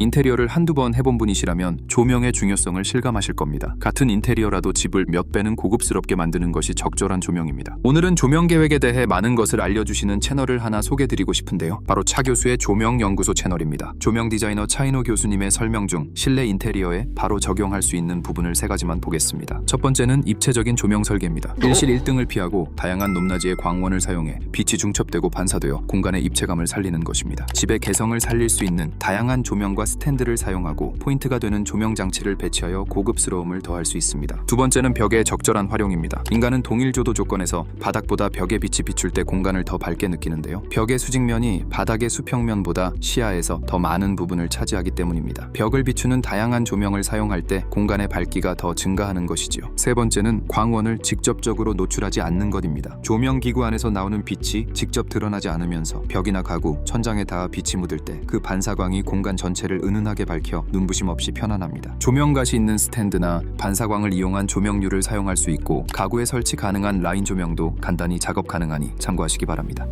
인테리어를 한두 번 해본 분이시라면 조명의 중요성을 실감하실 겁니다. 같은 인테리어라도 집을 몇 배는 고급스럽게 만드는 것이 적절한 조명입니다. 오늘은 조명 계획에 대해 많은 것을 알려주시는 채널을 하나 소개드리고 싶은데요. 바로 차 교수의 조명 연구소 채널입니다. 조명 디자이너 차인호 교수님의 설명 중 실내 인테리어에 바로 적용할 수 있는 부분을 세 가지만 보겠습니다. 첫 번째는 입체적인 조명 설계입니다. 일실 1등을 피하고 다양한 높낮이의 광원을 사용해 빛이 중첩되고 반사되어 공간의 입체감을 살리는 것입니다. 집의 개성을 살릴 수 있는 다양한 조명과 스탠드를 사용하고 포인트가 되는 조명 장치를 배치하여 고급스러움을 더할 수 있습니다. 두 번째는 벽의 적절한 활용입니다. 인간은 동일 조도 조건에서 바닥보다 벽의 빛이 비출 때 공간을 더 밝게 느끼는데요. 벽의 수직면이 바닥의 수평면보다 시야에서 더 많은 부분을 차지하기 때문입니다. 벽을 비추는 다양한 조명을 사용할 때 공간의 밝기가 더 증가하는 것이지요. 세 번째는 광원을 직접적으로 노출하지 않는 것입니다. 조명 기구 안에서 나오는 빛이 직접 드러나지 않으면서 벽이나 가구, 천장에 닿아 빛이 묻을 때 그 반사광이 공간 전체를 은은하게 밝혀 눈부심 없이 편안합니다. 조명갓이 있는 스탠드나 반사광을 이용한 조명류를 사용할 수 있고 가구에 설치 가능한 라인 조명도 간단히 작업 가능하니 참고하시기 바랍니다.